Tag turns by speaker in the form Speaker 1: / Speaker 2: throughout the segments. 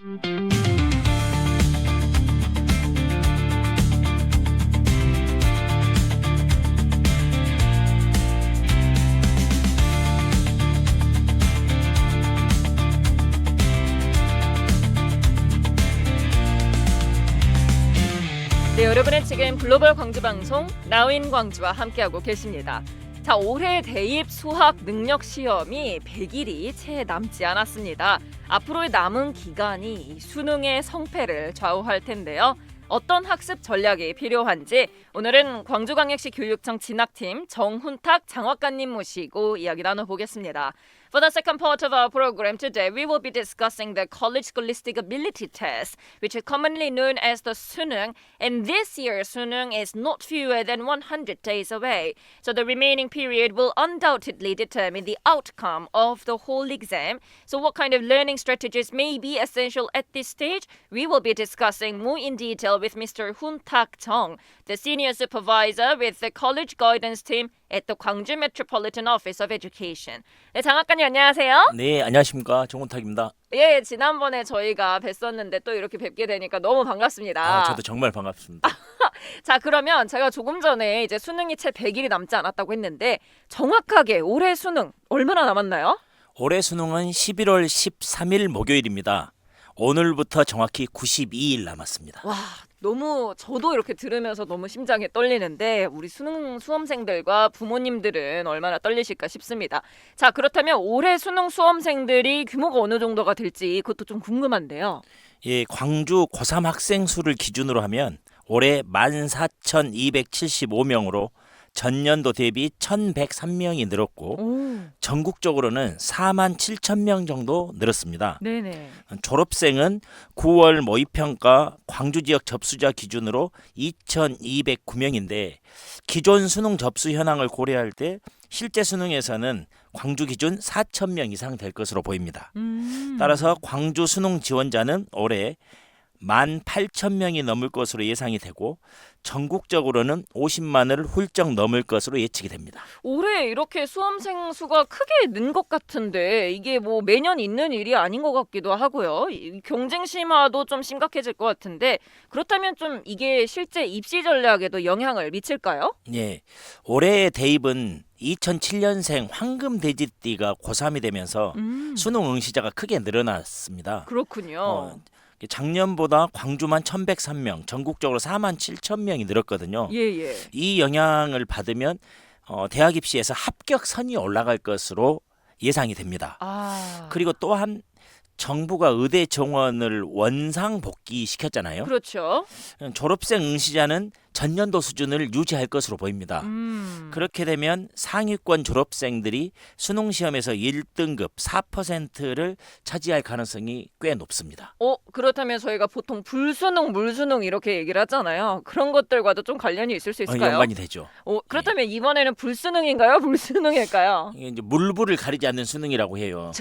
Speaker 1: 네, 여러분은 지금 글로벌 광주 방송 나인 광주와 함께하고 계십니다. 자, 올해 대입 수학 능력 시험이 100일이 채 남지 않았습니다. 앞으로의 남은 기간이 이 수능의 성패를 좌우할 텐데요. 어떤 학습 전략이 필요한지 오늘은 광주광역시 교육청 진학팀 정훈탁 장학관님 모시고 이야기 나눠보겠습니다. For the second part of our program today, we will be discussing the College Scholastic Ability Test, which is commonly known as the Sunung. And this year's Sunung is not fewer than 100 days away. So the remaining period will undoubtedly determine the outcome of the whole exam. So what kind of learning strategies may be essential at this stage? We will be discussing more in detail with Mr. Hun Tak Chong, the senior supervisor with the college guidance team at the Gwangju Metropolitan Office of Education. 네, 장 학관님 안녕하세요.
Speaker 2: 네, 안녕하십니까. 정훈탁입니다.
Speaker 1: 예, 지난번에 저희가 뵀었는데 또 이렇게 뵙게 되니까 너무 반갑습니다.
Speaker 2: 아, 저도 정말 반갑습니다.
Speaker 1: 자, 그러면 제가 조금 전에 이제 수능이 채 100일이 남지 않았다고 했는데 정확하게 올해 수능 얼마나 남았나요?
Speaker 2: 올해 수능은 11월 13일 목요일입니다. 오늘부터 정확히 92일 남았습니다.
Speaker 1: 와, 너무 저도 이렇게 들으면서 너무 심장이 떨리는데 우리 수능 수험생들과 부모님들은 얼마나 떨리실까 싶습니다. 자, 그렇다면 올해 수능 수험생들이 규모가 어느 정도가 될지 그것도 좀 궁금한데요.
Speaker 2: 예, 광주 고3 학생 수를 기준으로 하면 올해 14,275명으로 전년도 대비 1,103명이 늘었고
Speaker 1: 오,
Speaker 2: 전국적으로는 4만 7천 명 정도 늘었습니다.
Speaker 1: 네네.
Speaker 2: 졸업생은 9월 모의평가 광주 지역 접수자 기준으로 2,209명인데 기존 수능 접수 현황을 고려할 때 실제 수능에서는 광주 기준 4,000명 이상 될 것으로 보입니다.
Speaker 1: 음.
Speaker 2: 따라서 광주 수능 지원자는 올해 18,000명이 넘을 것으로 예상이 되고 전국적으로는 50만을 훌쩍 넘을 것으로 예측이 됩니다.
Speaker 1: 올해 이렇게 수험생 수가 크게 는 것 같은데 이게 뭐 매년 있는 일이 아닌 것 같기도 하고요. 이 경쟁 심화도 좀 심각해질 것 같은데 그렇다면 좀 이게 실제 입시 전략에도 영향을 미칠까요?
Speaker 2: 예. 올해의 대입은 2007년생 황금 돼지띠가 고3이 되면서
Speaker 1: 음,
Speaker 2: 수능 응시자가 크게 늘어났습니다.
Speaker 1: 그렇군요.
Speaker 2: 어, 작년보다 광주만 1,103명, 전국적으로 4만 7천 명이 늘었거든요.
Speaker 1: 예 예.
Speaker 2: 이 영향을 받으면 어, 대학 입시에서 합격선이 올라갈 것으로 예상이 됩니다.
Speaker 1: 아
Speaker 2: 그리고 또한 정부가 의대 정원을 원상 복귀 시켰잖아요.
Speaker 1: 그렇죠.
Speaker 2: 졸업생 응시자는 전년도 수준을 유지할 것으로 보입니다.
Speaker 1: 음.
Speaker 2: 그렇게 되면 상위권 졸업생들이 수능 시험에서 1등급 4%를 차지할 가능성이 꽤 높습니다.
Speaker 1: 어 그렇다면 저희가 보통 불수능, 물수능 이렇게 얘기를 하잖아요. 그런 것들과도 좀 관련이 있을 수
Speaker 2: 어,
Speaker 1: 있을까요?
Speaker 2: 연관이 되죠.
Speaker 1: 어, 그렇다면 이번에는 불수능인가요? 불수능일까요?
Speaker 2: 이게 이제 물불을 가리지 않는 수능이라고 해요.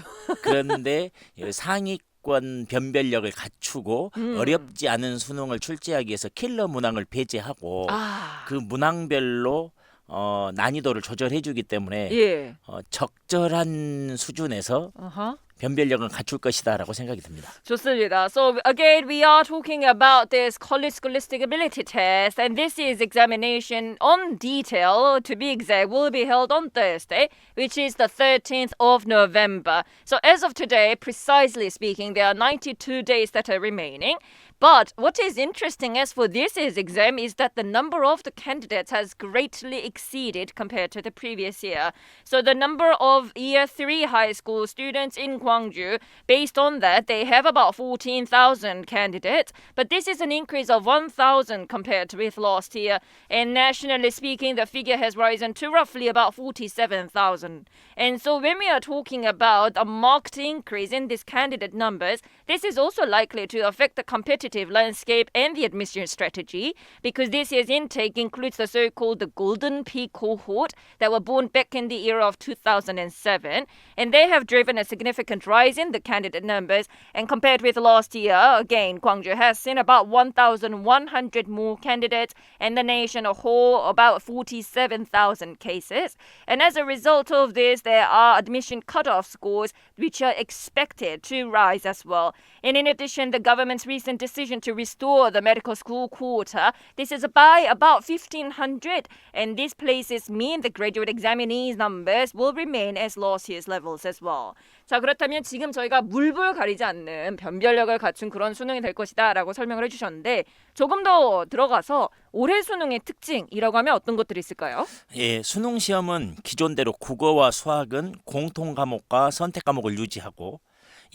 Speaker 2: 그런데 이 상위 권 변별력을 갖추고
Speaker 1: 음.
Speaker 2: 어렵지 않은 수능을 출제하기 위해서 킬러 문항을 배제하고
Speaker 1: 아
Speaker 2: 그 문항별로 어, 난이도를 조절해주기 때문에
Speaker 1: 예.
Speaker 2: 어, 적절한 수준에서
Speaker 1: 어허.
Speaker 2: 변별력을 갖출 것이다라고 생각이 듭니다.
Speaker 1: 좋습니다. So again, we are talking about this college scholastic ability test, and this is examination on detail. To be exact, will be held on Thursday, which is the 13th of November. So as of today, precisely speaking, there are 92 days that are remaining. But what is interesting as for this year's exam is that the number of the candidates has greatly exceeded compared to the previous year. So the number of year three high school students in Gwangju, based on that, they have about 14,000 candidates. But this is an increase of 1,000 compared with last year. And nationally speaking, the figure has risen to roughly about 47,000. And so when we are talking about a marked increase in these candidate numbers, this is also likely to affect the competitive landscape and the admission strategy because this year's intake includes the so-called the Golden P cohort that were born back in the era of 2007, and they have driven a significant rise in the candidate numbers. And compared with last year, again, Gwangju has seen about 1,100 more candidates, and the nation a whole about 47,000 cases. And as a result of this, there are admission cutoff scores which are expected to rise as well. And in addition, the government's recent decision to restore the medical school quota, this is by about 1,500, and these places mean the graduate examinees numbers will remain as last year's levels as well. 자 그렇다면 지금 저희가 물불 가리지 않는 변별력을 갖춘 그런 수능이 될 것이다라고 설명을 해주셨는데 조금 더 들어가서 올해 수능의 특징이라고 하면 어떤 것들이 있을까요?
Speaker 2: 예, 수능 시험은 기존대로 국어와 수학은 공통 과목과 선택 과목을 유지하고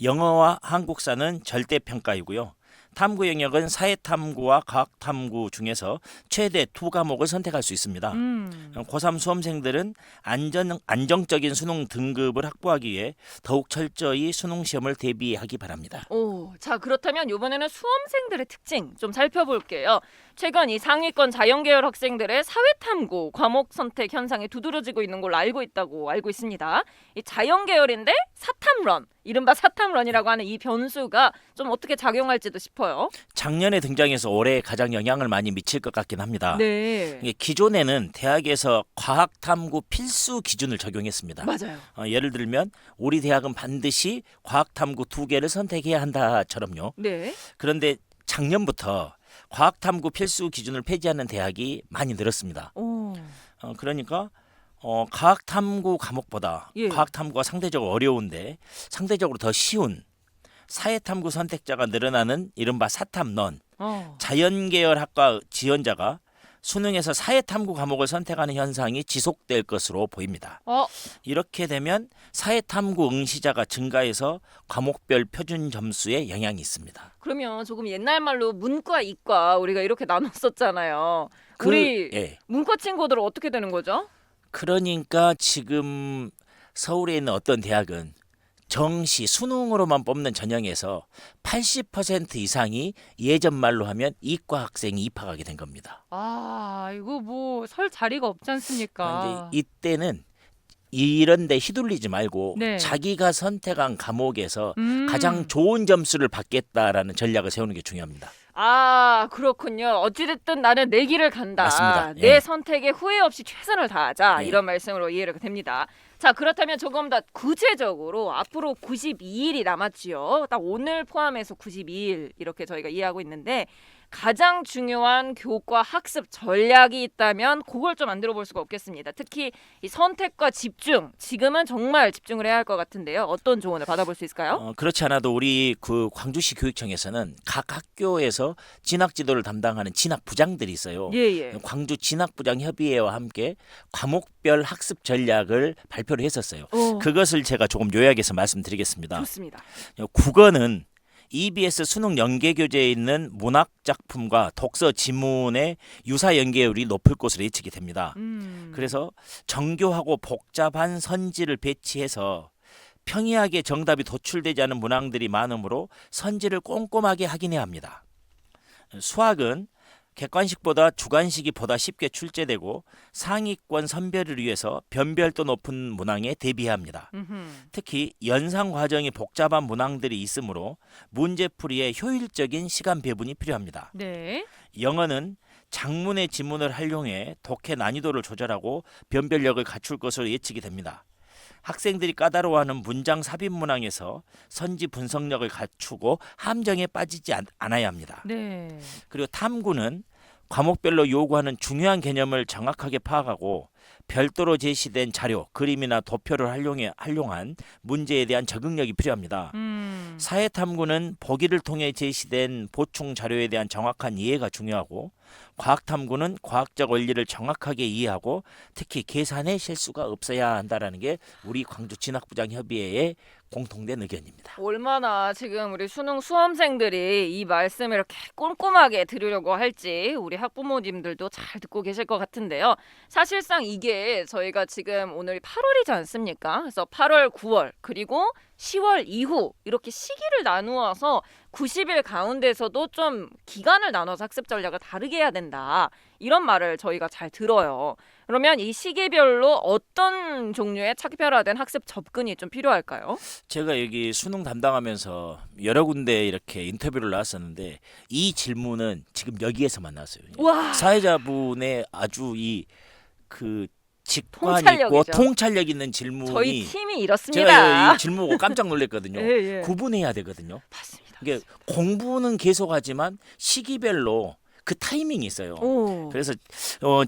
Speaker 2: 영어와 한국사는 절대 평가이고요. 탐구 영역은 사회 탐구와 과학 탐구 중에서 최대 두 과목을 선택할 수 있습니다.
Speaker 1: 음.
Speaker 2: 고3 수험생들은 안전 안정적인 수능 등급을 확보하기 위해 더욱 철저히 수능 시험을 대비하기 바랍니다.
Speaker 1: 오, 자 그렇다면 이번에는 수험생들의 특징 좀 살펴볼게요. 최근 이 상위권 자연계열 학생들의 사회탐구 과목 선택 현상이 두드러지고 있는 걸로 알고 있다고 알고 있습니다. 이 자연계열인데 사탐런, 이른바 사탐런이라고 하는 이 변수가 좀 어떻게 작용할지도 싶어요.
Speaker 2: 작년에 등장해서 올해 가장 영향을 많이 미칠 것 같긴 합니다.
Speaker 1: 네,
Speaker 2: 이게 기존에는 대학에서 과학 탐구 필수 기준을 적용했습니다.
Speaker 1: 맞아요.
Speaker 2: 어, 예를 들면 우리 대학은 반드시 과학 탐구 두 개를 선택해야 한다처럼요.
Speaker 1: 네,
Speaker 2: 그런데 작년부터 과학 탐구 필수 기준을 폐지하는 대학이 많이 늘었습니다.
Speaker 1: 오,
Speaker 2: 어, 그러니까 어, 과학 탐구 과목보다
Speaker 1: 예.
Speaker 2: 과학 탐구가 상대적으로 어려운데 상대적으로 더 쉬운 사회 탐구 선택자가 늘어나는 이른바 사탐넌
Speaker 1: 어,
Speaker 2: 자연계열 학과 지원자가 수능에서 사회 탐구 과목을 선택하는 현상이 지속될 것으로 보입니다.
Speaker 1: 어,
Speaker 2: 이렇게 되면 사회 탐구 응시자가 증가해서 과목별 표준 점수에 영향이 있습니다.
Speaker 1: 그러면 조금 옛날 말로 문과, 이과 우리가 이렇게 나눴었잖아요.
Speaker 2: 그-
Speaker 1: 우리
Speaker 2: 예.
Speaker 1: 문과 친구들은 어떻게 되는 거죠?
Speaker 2: 그러니까 지금 서울에 있는 어떤 대학은 정시 수능으로만 뽑는 전형에서 80% 이상이 예전 말로 하면 이과 학생이 입학하게 된 겁니다.
Speaker 3: 아, 이거 뭐 설 자리가 없지 않습니까?
Speaker 2: 그런데 이때는 이런 데 휘둘리지 말고
Speaker 3: 네.
Speaker 2: 자기가 선택한 과목에서
Speaker 3: 음.
Speaker 2: 가장 좋은 점수를 받겠다라는 전략을 세우는 게 중요합니다.
Speaker 1: 아 그렇군요. 어찌됐든 나는 내 길을 간다.
Speaker 2: 맞습니다.
Speaker 1: 내
Speaker 2: 예.
Speaker 1: 선택에 후회 없이 최선을 다하자.
Speaker 2: 예.
Speaker 1: 이런 말씀으로 이해가 됩니다. 자 그렇다면 조금 더 구체적으로 앞으로 92일이 남았지요. 딱 오늘 포함해서 92일 이렇게 저희가 이해하고 있는데 가장 중요한 교과 학습 전략이 있다면 그걸 좀안 들어 볼 수가 없겠습니다. 특히 이 선택과 집중 지금은 정말 집중을 해야 할 것 같은데요. 어떤 조언을 받아볼 수 있을까요?
Speaker 2: 어, 그렇지 않아도 우리 그 광주시 교육청에서는 각 학교에서 진학 지도를 담당하는 진학 부장들이 있어요.
Speaker 1: 예 예.
Speaker 2: 광주 진학 부장 협의회와 함께 과목별 학습 전략을 발표를 했었어요.
Speaker 1: 어,
Speaker 2: 그것을 제가 조금 요약해서 말씀드리겠습니다.
Speaker 1: 좋습니다.
Speaker 2: 어, 국어는 EBS 수능 연계 교재에 있는 문학 작품과 독서 지문의 유사 연계율이 높을 것으로 예측이 됩니다.
Speaker 1: 음.
Speaker 2: 그래서 정교하고 복잡한 선지를 배치해서 평이하게 정답이 도출되지 않은 문항들이 많으므로 선지를 꼼꼼하게 확인해야 합니다. 수학은 객관식보다 주관식이 보다 쉽게 출제되고 상위권 선별을 위해서 변별도 높은 문항에 대비해야 합니다.
Speaker 1: 음흠.
Speaker 2: 특히 연상 과정이 복잡한 문항들이 있으므로 문제풀이에 효율적인 시간 배분이 필요합니다.
Speaker 1: 네.
Speaker 2: 영어는 장문의 지문을 활용해 독해 난이도를 조절하고 변별력을 갖출 것으로 예측이 됩니다. 학생들이 까다로워하는 문장 삽입 문항에서 선지 분석력을 갖추고 함정에 빠지지 않, 않아야 합니다.
Speaker 1: 네.
Speaker 2: 그리고 탐구는 과목별로 요구하는 중요한 개념을 정확하게 파악하고 별도로 제시된 자료, 그림이나 도표를 활용해 활용한 문제에 대한 적응력이 필요합니다.
Speaker 1: 음.
Speaker 2: 사회 탐구는 보기를 통해 제시된 보충 자료에 대한 정확한 이해가 중요하고 과학 탐구는 과학적 원리를 정확하게 이해하고 특히 계산에 실수가 없어야 한다라는 게 우리 광주 진학부장 협의회의 공통된 의견입니다.
Speaker 1: 얼마나 지금 우리 수능 수험생들이 이 말씀을 이렇게 꼼꼼하게 들으려고 할지 우리 학부모님들도 잘 듣고 계실 것 같은데요. 사실상 이게 저희가 지금 오늘 8월이지 않습니까? 그래서 8월, 9월 그리고 10월 이후 이렇게 시기를 나누어서 90일 가운데서도 좀 기간을 나눠서 학습 전략을 다르게 해야 된다. 이런 말을 저희가 잘 들어요. 그러면 이 시기별로 어떤 종류의 차별화된 학습 접근이 좀 필요할까요?
Speaker 2: 제가 여기 수능 담당하면서 여러 군데 이렇게 인터뷰를 나왔었는데 이 질문은 지금 여기에서만 나왔어요.
Speaker 1: 와.
Speaker 2: 사회자분의 아주 이 그 직관 있고
Speaker 1: 통찰력이죠.
Speaker 2: 통찰력 있는 질문이
Speaker 1: 저희 팀이
Speaker 2: 제가
Speaker 1: 이렇습니다.
Speaker 2: 이 질문 보고 깜짝 놀랐거든요.
Speaker 1: 예, 예.
Speaker 2: 구분해야 되거든요.
Speaker 1: 맞습니다.
Speaker 2: 이게 공부는 계속하지만 시기별로 그 타이밍이 있어요.
Speaker 1: 오.
Speaker 2: 그래서 어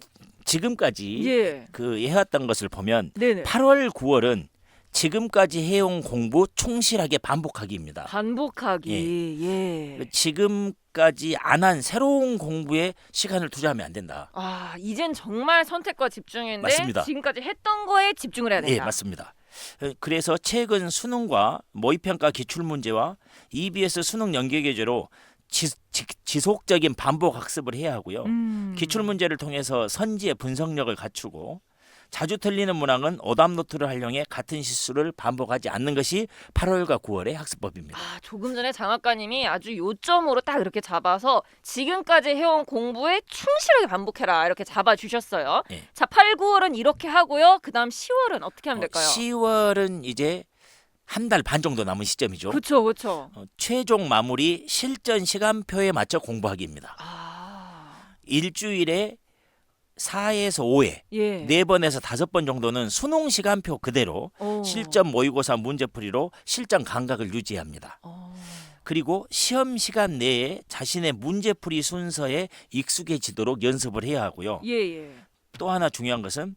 Speaker 2: 지금까지
Speaker 1: 예.
Speaker 2: 그 해왔던 것을 보면
Speaker 1: 네네.
Speaker 2: 8월, 9월은 지금까지 해온 공부 충실하게 반복하기입니다.
Speaker 1: 반복하기. 예.
Speaker 2: 지금까지 안 한 새로운 공부에 시간을 투자하면 안 된다.
Speaker 1: 아, 이젠 정말 선택과 집중인데
Speaker 2: 맞습니다.
Speaker 1: 지금까지 했던 거에 집중을 해야 된다.
Speaker 2: 예, 맞습니다. 어, 그래서 최근 수능과 모의평가 기출문제와 EBS 수능 연계교재로 지, 속적인 반복 학습을 해야 하고요.
Speaker 1: 음.
Speaker 2: 기출 문제를 통해서 선지의 분석력을 갖추고 자주 틀리는 문항은 오답 노트를 활용해 같은 실수를 반복하지 않는 것이 8월과 9월의 학습법입니다.
Speaker 1: 아, 조금 전에 장학관님이 아주 요점으로 딱 이렇게 잡아서 지금까지 해온 공부에 충실하게 반복해라 이렇게 잡아 주셨어요.
Speaker 2: 예.
Speaker 1: 자, 8, 9월은 이렇게 하고요. 그다음 10월은 어떻게 하면 될까요?
Speaker 2: 10월은 이제 한 달 반 정도 남은 시점이죠.
Speaker 1: 그렇죠, 그렇죠.
Speaker 2: 어, 최종 마무리 실전 시간표에 맞춰 공부하기입니다.
Speaker 1: 아,
Speaker 2: 일주일에 4에서 5회,
Speaker 1: 예.
Speaker 2: 네 번에서 다섯 번 정도는 수능 시간표 그대로
Speaker 1: 오.
Speaker 2: 실전 모의고사 문제풀이로 실전 감각을 유지합니다.
Speaker 1: 어.
Speaker 2: 그리고 시험 시간 내에 자신의 문제풀이 순서에 익숙해지도록 연습을 해야 하고요.
Speaker 1: 예, 예.
Speaker 2: 또 하나 중요한 것은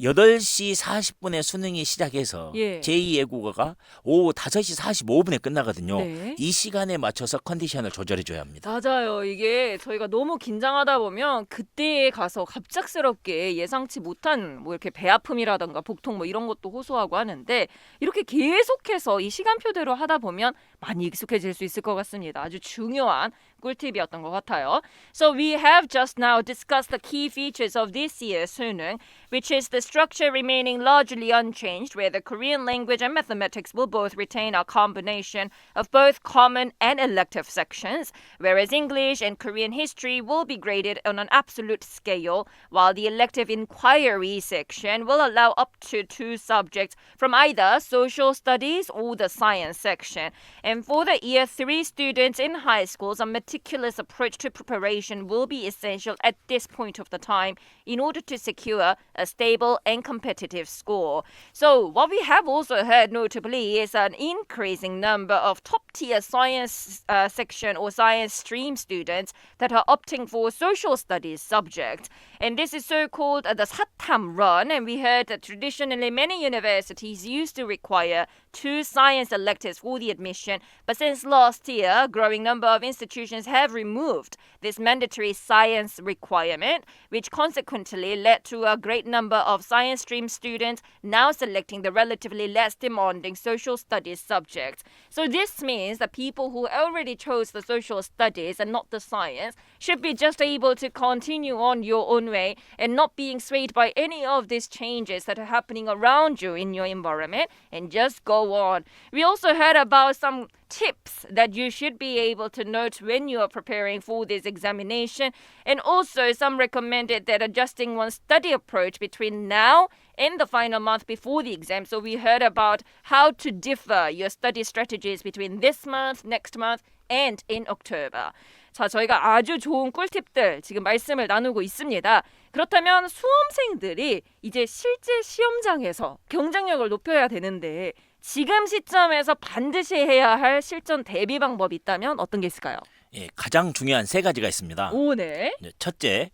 Speaker 2: 8시 40분에 수능이 시작해서
Speaker 1: 예.
Speaker 2: 제2외국어가 오후 5시 45분에 끝나거든요.
Speaker 1: 네.
Speaker 2: 이 시간에 맞춰서 컨디션을 조절해 줘야 합니다.
Speaker 1: 맞아요. 이게 저희가 너무 긴장하다 보면 그때에 가서 갑작스럽게 예상치 못한 뭐 이렇게 배 아픔이라던가 복통 뭐 이런 것도 호소하고 하는데 이렇게 계속해서 이 시간표대로 하다 보면 많이 익숙해질 수 있을 것 같습니다. 아주 중요한 꿀팁이었던 것 같아요. So we have just now discussed the key features of this year's 수능, which is the structure remaining largely unchanged, where the Korean language and mathematics will both retain a combination of both common and elective sections, whereas English and Korean history will be graded on an absolute scale, while the elective inquiry section will allow up to two subjects from either social studies or the science section. And for the year three students in high schools, a meticulous approach to preparation will be essential at this point of the time in order to secure a stable and competitive score. So, what we have also heard notably is an increasing number of top tier science uh, section or science stream students that are opting for social studies subject. And this is so called uh, the Satam run. And we heard that traditionally many universities used to require two science electives for the admission. But since last year, a growing number of institutions have removed this mandatory science requirement, which consequently led to a great number of science stream students now selecting the relatively less demanding social studies subjects. So this means that people who already chose the social studies and not the science should be just able to continue on your own way and not being swayed by any of these changes that are happening around you in your environment and just go on. We also heard about some tips that you should be able to note when you are preparing for this examination and also some recommended that adjusting one's study approach between now and the final month before the exam. So we heard about how to differ your study strategies between this month, next month, and in October. 자, 저희가 아주 좋은 꿀팁들 지금 말씀을 나누고 있습니다. 그렇다면 수험생들이 이제 실제 시험장에서 경쟁력을 높여야 되는데 지금 시점에서 반드시 해야 할 실전 대비 방법이 있다면 어떤 게 있을까요?
Speaker 2: 예, 가장 중요한 세 가지가 있습니다.
Speaker 1: 오, 네.
Speaker 2: 네, 첫째,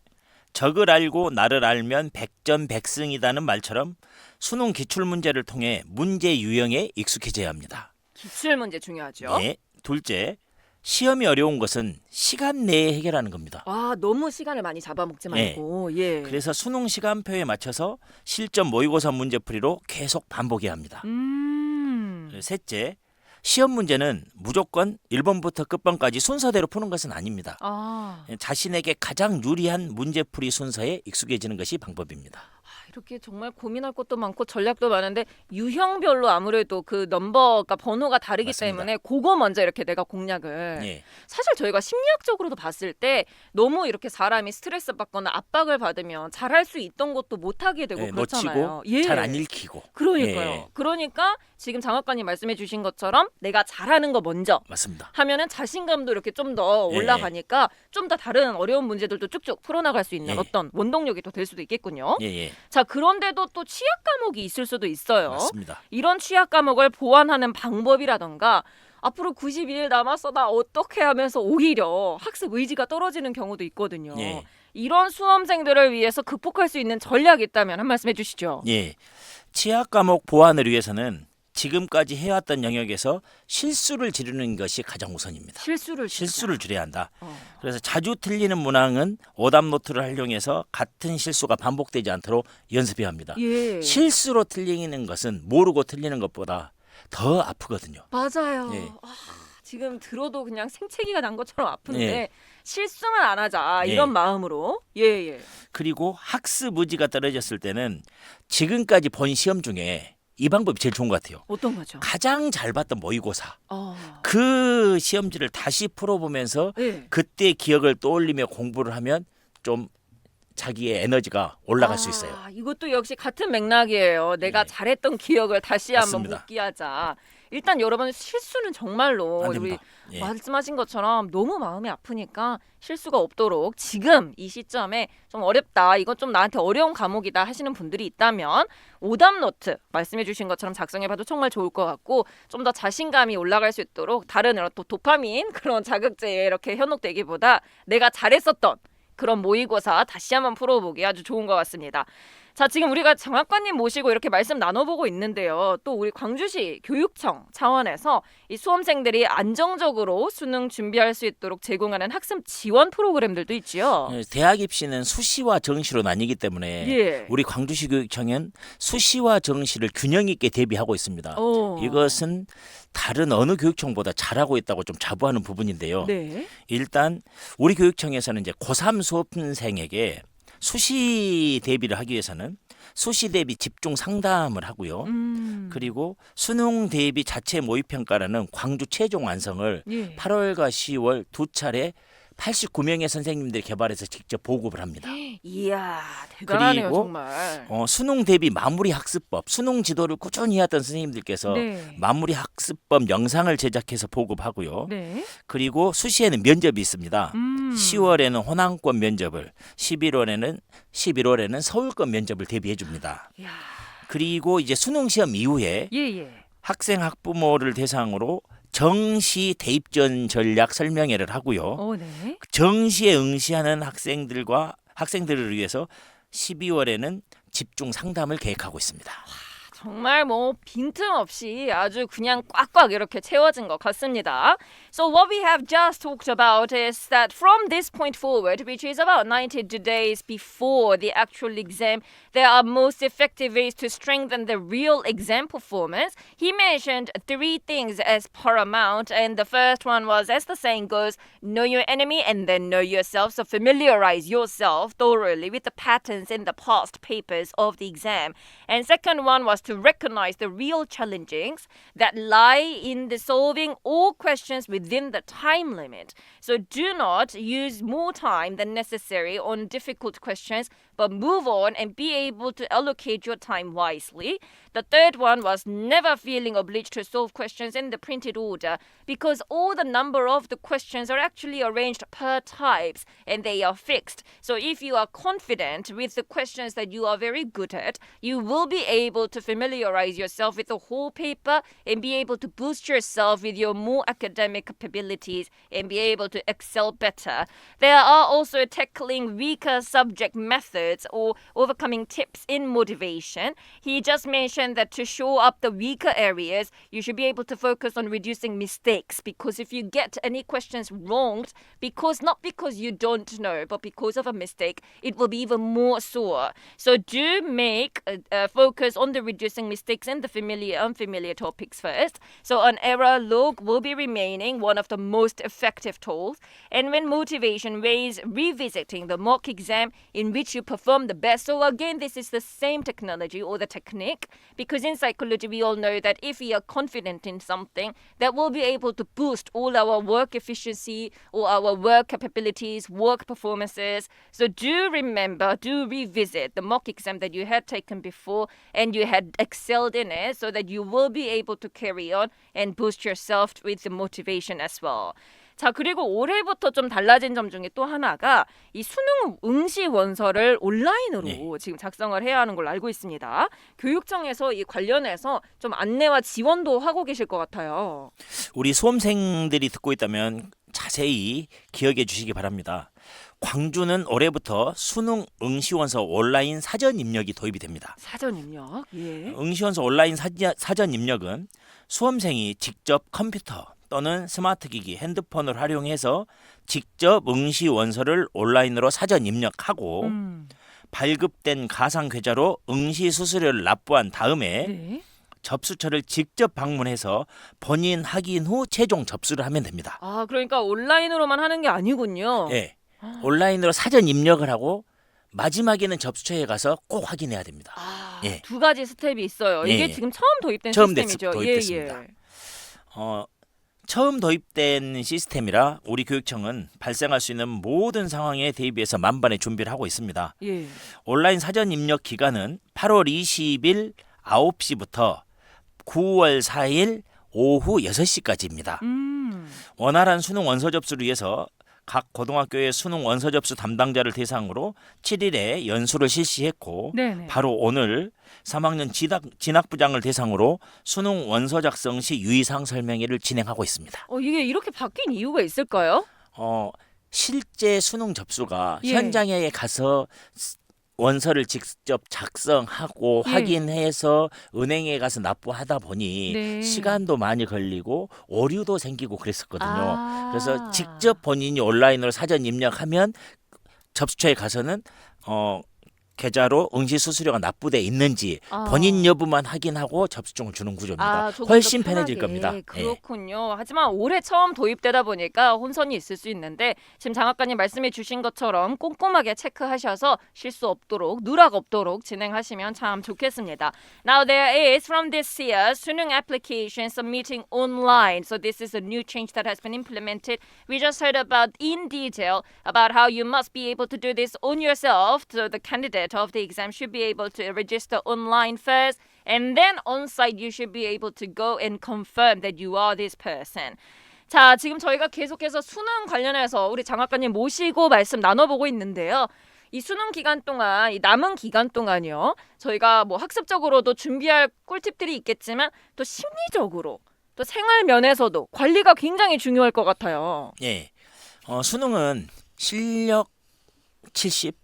Speaker 2: 적을 알고 나를 알면 백전백승이라는 말처럼 수능 기출 문제를 통해 문제 유형에 익숙해져야 합니다.
Speaker 1: 기출 문제 중요하죠.
Speaker 2: 네, 둘째, 시험이 어려운 것은 시간 내에 해결하는 겁니다.
Speaker 1: 아, 너무 시간을 많이 잡아먹지
Speaker 2: 네.
Speaker 1: 말고. 예.
Speaker 2: 그래서 수능 시간표에 맞춰서 실전 모의고사 문제풀이로 계속 반복해야 합니다.
Speaker 1: 음.
Speaker 3: 음.
Speaker 2: 셋째, 시험 문제는 무조건 1번부터 끝번까지 순서대로 푸는 것은 아닙니다.
Speaker 3: 아,
Speaker 2: 자신에게 가장 유리한 문제풀이 순서에 익숙해지는 것이 방법입니다.
Speaker 1: 이렇게 정말 고민할 것도 많고 전략도 많은데 유형별로 아무래도 그 넘버가 번호가 다르기
Speaker 2: 맞습니다.
Speaker 1: 때문에 그거 먼저 이렇게 내가 공략을
Speaker 2: 예.
Speaker 1: 사실 저희가 심리학적으로도 봤을 때 너무 이렇게 사람이 스트레스 받거나 압박을 받으면 잘할 수 있던 것도 못 하게 되고
Speaker 2: 예,
Speaker 1: 그렇잖아요.
Speaker 2: 놓치고 잘안 읽히고.
Speaker 1: 그러니까요.
Speaker 2: 예.
Speaker 1: 그러니까 지금 장학관님 말씀해 주신 것처럼 내가 잘하는 거 먼저
Speaker 2: 맞습니다.
Speaker 1: 하면은 자신감도 이렇게 좀 더
Speaker 2: 예,
Speaker 1: 올라가니까 좀 더 다른 어려운 문제들도 쭉쭉 풀어나갈 수 있는
Speaker 2: 예.
Speaker 1: 어떤 원동력이 또 될 수도 있겠군요.
Speaker 2: 예, 예.
Speaker 1: 자, 그런데도 또 취약 과목이 있을 수도 있어요.
Speaker 2: 맞습니다.
Speaker 1: 이런 취약 과목을 보완하는 방법이라던가 앞으로 92일 남았어 나 어떻게 하면서 오히려 학습 의지가 떨어지는 경우도 있거든요.
Speaker 2: 예.
Speaker 1: 이런 수험생들을 위해서 극복할 수 있는 전략이 있다면 한 말씀 해주시죠.
Speaker 2: 예. 취약 과목 보완을 위해서는 지금까지 해왔던 영역에서 실수를 줄이는 것이 가장 우선입니다.
Speaker 1: 실수를
Speaker 2: 실수를 줄여야 한다.
Speaker 1: 어.
Speaker 2: 그래서 자주 틀리는 문항은 오답 노트를 활용해서 같은 실수가 반복되지 않도록 연습해야 합니다.
Speaker 1: 예.
Speaker 2: 실수로 틀리는 것은 모르고 틀리는 것보다 더 아프거든요.
Speaker 1: 맞아요.
Speaker 2: 예.
Speaker 1: 아, 지금 들어도 그냥 생채기가 난 것처럼 아픈데
Speaker 2: 예.
Speaker 1: 실수만 안 하자
Speaker 2: 예.
Speaker 1: 이런 마음으로 예예.
Speaker 2: 그리고 학습 의지가 떨어졌을 때는 지금까지 본 시험 중에 이 방법이 제일 좋은 것 같아요.
Speaker 1: 어떤 거죠?
Speaker 2: 가장 잘 봤던 모의고사
Speaker 1: 어.
Speaker 2: 그 시험지를 다시 풀어보면서
Speaker 1: 예.
Speaker 2: 그때 기억을 떠올리며 공부를 하면 좀 자기의 에너지가 올라갈 수 있어요.
Speaker 1: 아, 이것도 역시 같은 맥락이에요. 내가
Speaker 2: 예.
Speaker 1: 잘했던 기억을 다시 한번
Speaker 2: 맞습니다.
Speaker 1: 복귀하자. 일단 여러분 실수는 정말로
Speaker 2: 안
Speaker 1: 우리
Speaker 2: 됩니다. 예.
Speaker 1: 말씀하신 것처럼 너무 마음이 아프니까 실수가 없도록 지금 이 시점에 좀 어렵다. 이건 좀 나한테 어려운 과목이다 하시는 분들이 있다면 오답 노트 말씀해 주신 것처럼 작성해 봐도 정말 좋을 것 같고 좀 더 자신감이 올라갈 수 있도록 다른 이런 또 도파민 그런 자극제에 이렇게 현혹되기보다 내가 잘했었던 그런 모의고사 다시 한번 풀어보기 아주 좋은 것 같습니다. 자, 지금 우리가 정학관님 모시고 이렇게 말씀 나눠보고 있는데요. 또 우리 광주시 교육청 차원에서 이 수험생들이 안정적으로 수능 준비할 수 있도록 제공하는 학습 지원 프로그램들도 있지요.
Speaker 2: 예, 대학 입시는 수시와 정시로 나뉘기 때문에
Speaker 1: 예.
Speaker 2: 우리 광주시 교육청은 수시와 정시를 균형 있게 대비하고 있습니다.
Speaker 1: 어.
Speaker 2: 이것은 다른 어느 교육청보다 잘하고 있다고 좀 자부하는 부분인데요.
Speaker 1: 네.
Speaker 2: 일단 우리 교육청에서는 이제 고3 수험생에게 수시 대비를 하기 위해서는 수시 대비 집중 상담을 하고요.
Speaker 1: 음.
Speaker 2: 그리고 수능 대비 자체 모의 평가라는 광주 최종 완성을
Speaker 1: 예.
Speaker 2: 8월과 10월 두 차례 89명의 선생님들이 개발해서 직접 보급을 합니다.
Speaker 1: 이야 대단하네요
Speaker 2: 그리고
Speaker 1: 정말.
Speaker 2: 어, 수능 대비 마무리 학습법, 수능 지도를 꾸준히 하던 선생님들께서
Speaker 1: 네.
Speaker 2: 마무리 학습법 영상을 제작해서 보급하고요.
Speaker 1: 네.
Speaker 2: 그리고 수시에는 면접이 있습니다.
Speaker 1: 음.
Speaker 2: 10월에는 호남권 면접을, 11월에는 11월에는 서울권 면접을 대비해 줍니다.
Speaker 1: 이야.
Speaker 2: 그리고 이제 수능 시험 이후에
Speaker 1: 예 예.
Speaker 2: 학생 학부모를 대상으로 정시 대입전 전략 설명회를 하고요.
Speaker 1: 어 네.
Speaker 2: 정시에 응시하는 학생들과 학생들을 위해서 12월에는 집중 상담을 계획하고 있습니다.
Speaker 1: 정말 뭐 빈틈없이 아주 그냥 꽉꽉 이렇게 채워진 것 같습니다. So what we have just talked about is that from this point forward, which is about 90 days before the actual exam, there are most effective ways to strengthen the real exam performance. He mentioned three things as paramount, and the first one was, as the saying goes, know your enemy and then know yourself. So familiarize yourself thoroughly with the patterns in the past papers of the exam. And second one was to recognize the real challenges that lie in the solving all questions within the time limit. So do not use more time than necessary on difficult questions, but move on and be able to allocate your time wisely. The third one was never feeling obliged to solve questions in the printed order because all the number of the questions are actually arranged per types and they are fixed. So if you are confident with the questions that you are very good at, you will be able to familiarize yourself with the whole paper and be able to boost yourself with your more academic capabilities and be able to excel better. There are also tackling weaker subject methods methods or overcoming tips in motivation. He just mentioned that to show up the weaker areas, you should be able to focus on reducing mistakes because if you get any questions wronged, because not because you don't know, but because of a mistake, it will be even more sore. So do make a, a focus on the reducing mistakes and the familiar unfamiliar topics first. So an error log will be remaining one of the most effective tools. And when motivation ways revisiting the mock exam in which you perform the best. So again, this is the same technology or the technique because in psychology we all know that if we are confident in something, that will be able to boost all our work efficiency or our work capabilities, work performances. So do remember, do revisit the mock exam that you had taken before and you had excelled in it so that you will be able to carry on and boost yourself with the motivation as well. 자, 그리고 올해부터 좀 달라진 점 중에 또 하나가 이 수능 응시 원서를 온라인으로
Speaker 2: 네.
Speaker 1: 지금 작성을 해야 하는 걸로 알고 있습니다. 교육청에서 이 관련해서 좀 안내와 지원도 하고 계실 것 같아요.
Speaker 2: 우리 수험생들이 듣고 있다면 자세히 기억해 주시기 바랍니다. 광주는 올해부터 수능 응시원서 온라인 사전 입력이 도입이 됩니다.
Speaker 1: 사전 입력. 예.
Speaker 2: 응시원서 온라인 사전, 사전 입력은 수험생이 직접 컴퓨터 또는 스마트 기기, 핸드폰을 활용해서 직접 응시 원서를 온라인으로 사전 입력하고
Speaker 3: 음.
Speaker 2: 발급된 가상 계좌로 응시 수수료를 납부한 다음에
Speaker 1: 네.
Speaker 2: 접수처를 직접 방문해서 본인 확인 후 최종 접수를 하면 됩니다.
Speaker 1: 아, 그러니까 온라인으로만 하는 게 아니군요.
Speaker 2: 예. 온라인으로 사전 입력을 하고 마지막에는 접수처에 가서 꼭 확인해야 됩니다.
Speaker 1: 아,
Speaker 2: 예.
Speaker 1: 두 가지 스텝이 있어요.
Speaker 2: 예,
Speaker 1: 이게
Speaker 2: 예.
Speaker 1: 지금 처음 도입된
Speaker 2: 처음 됐-
Speaker 1: 시스템이죠.
Speaker 2: 도입됐습니다.
Speaker 1: 예, 예.
Speaker 2: 어, 처음 도입된 시스템이라 우리 교육청은 발생할 수 있는 모든 상황에 대비해서 만반의 준비를 하고 있습니다.
Speaker 1: 예.
Speaker 2: 온라인 사전 입력 기간은 8월 20일 9시부터 9월 4일 오후 6시까지입니다.
Speaker 3: 음.
Speaker 2: 원활한 수능 원서 접수를 위해서 각 고등학교의 수능 원서 접수 담당자를 대상으로 7일에 연수를 실시했고
Speaker 3: 네네.
Speaker 2: 바로 오늘 3학년 진학, 진학부장을 대상으로 수능 원서 작성 시 유의사항 설명회를 진행하고 있습니다.
Speaker 1: 어, 이게 이렇게 바뀐 이유가 있을까요?
Speaker 2: 어, 실제 수능 접수가
Speaker 1: 예.
Speaker 2: 현장에 가서 스- 원서를 직접 작성하고
Speaker 1: 예.
Speaker 2: 확인해서 은행에 가서 납부하다 보니
Speaker 3: 네.
Speaker 2: 시간도 많이 걸리고 오류도 생기고 그랬었거든요.
Speaker 3: 아.
Speaker 2: 그래서 직접 본인이 온라인으로 사전 입력하면 접수처에 가서는 어 계좌로 응시 수수료가 납부돼 있는지
Speaker 1: 아.
Speaker 2: 본인 여부만 확인하고 접수증을 주는 구조입니다.
Speaker 1: 아, 조금 더
Speaker 2: 훨씬 편해질
Speaker 1: 편하게.
Speaker 2: 겁니다. 예.
Speaker 1: 그렇군요. 하지만 올해 처음 도입되다 보니까 혼선이 있을 수 있는데 지금 장 학관님 말씀해 주신 것처럼 꼼꼼하게 체크하셔서 실수 없도록 누락 없도록 진행하시면 참 좋겠습니다. Now there is from this year 수능 application submitting online. So this is a new change that has been implemented. We just heard about in detail about how you must be able to do this on yourself. So the candidate of the exam should be able to register online first. And then on site, you should be able to go and confirm that you are this person. 자, 지금 저희가 계속해서 수능 관련해서 우리 장학관님 모시고 말씀 나눠보고 있는데요. 이 수능 기간 동안, 이 남은 기간 동안요, 저희가 뭐 학습적으로도 준비할 꿀팁들이 있겠지만 또 심리적으로 또 생활 면에서도 관리가 굉장히 중요할 것 같아요.
Speaker 2: 예. 어, 수능은 실력 70,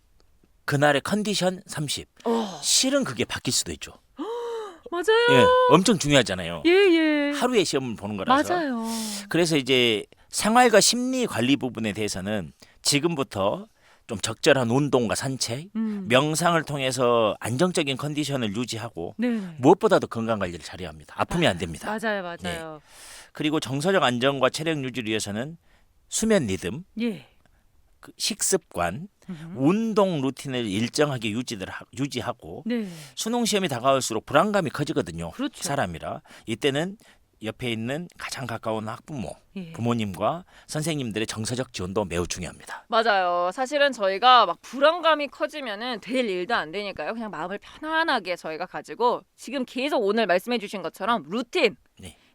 Speaker 2: 그날의 컨디션 30.
Speaker 1: 어,
Speaker 2: 실은 그게 바뀔 수도 있죠.
Speaker 1: 맞아요.
Speaker 2: 예, 엄청 중요하잖아요.
Speaker 1: 예, 예.
Speaker 2: 하루에 시험을 보는 거라서.
Speaker 1: 맞아요.
Speaker 2: 그래서 이제 생활과 심리 관리 부분에 대해서는 지금부터 좀 적절한 운동과 산책,
Speaker 3: 음.
Speaker 2: 명상을 통해서 안정적인 컨디션을 유지하고
Speaker 3: 네네.
Speaker 2: 무엇보다도 건강 관리를 잘해야 합니다. 아프면 안 됩니다.
Speaker 3: 맞아요, 맞아요.
Speaker 2: 그리고 정서적 안정과 체력 유지를 위해서는 수면 리듬,
Speaker 3: 예.
Speaker 2: 그 식습관,
Speaker 3: 음.
Speaker 2: 운동 루틴을 일정하게 유지를 하- 유지하고
Speaker 3: 네.
Speaker 2: 수능 시험이 다가올수록 불안감이 커지거든요.
Speaker 3: 그렇죠.
Speaker 2: 사람이라 이때는 옆에 있는 가장 가까운 학부모,
Speaker 3: 예.
Speaker 2: 부모님과 선생님들의 정서적 지원도 매우 중요합니다.
Speaker 1: 맞아요. 사실은 저희가 막 불안감이 커지면은 될 일도 안 되니까요. 그냥 마음을 편안하게 저희가 가지고 지금 계속 오늘 말씀해 주신 것처럼 루틴
Speaker 2: 네.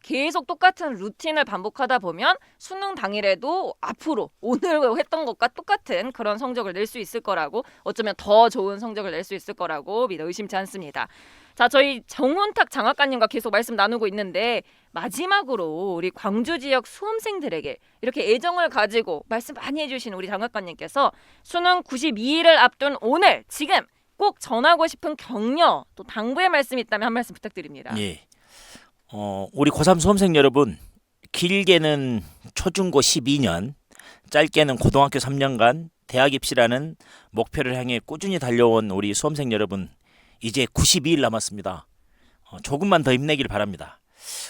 Speaker 1: 계속 똑같은 루틴을 반복하다 보면 수능 당일에도 앞으로 오늘 했던 것과 똑같은 그런 성적을 낼 수 있을 거라고 어쩌면 더 좋은 성적을 낼 수 있을 거라고 믿어 의심치 않습니다. 자, 저희 정훈탁 장학관님과 계속 말씀 나누고 있는데 마지막으로 우리 광주 지역 수험생들에게 이렇게 애정을 가지고 말씀 많이 해주신 우리 장학관님께서 수능 92일을 앞둔 오늘 지금 꼭 전하고 싶은 격려 또 당부의 말씀이 있다면 한 말씀 부탁드립니다.
Speaker 2: 예. 어, 우리 고3 수험생 여러분, 길게는 초중고 12년, 짧게는 고등학교 3년간 대학 입시라는 목표를 향해 꾸준히 달려온 우리 수험생 여러분, 이제 92일 남았습니다. 어, 조금만 더 힘내길 바랍니다.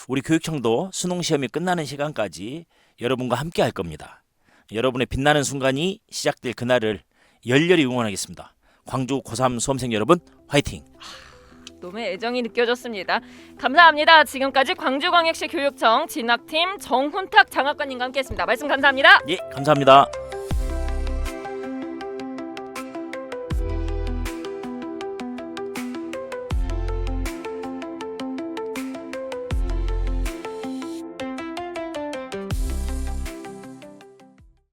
Speaker 2: 우리 교육청도 수능 시험이 끝나는 시간까지 여러분과 함께 할 겁니다. 여러분의 빛나는 순간이 시작될 그날을 열렬히 응원하겠습니다. 광주 고3 수험생 여러분, 화이팅!
Speaker 1: 너무 애정이 느껴졌습니다. 감사합니다. 지금까지 광주광역시 교육청 진학팀 정훈탁 장학관님과 함께했습니다. 말씀 감사합니다.
Speaker 2: 예, 감사합니다.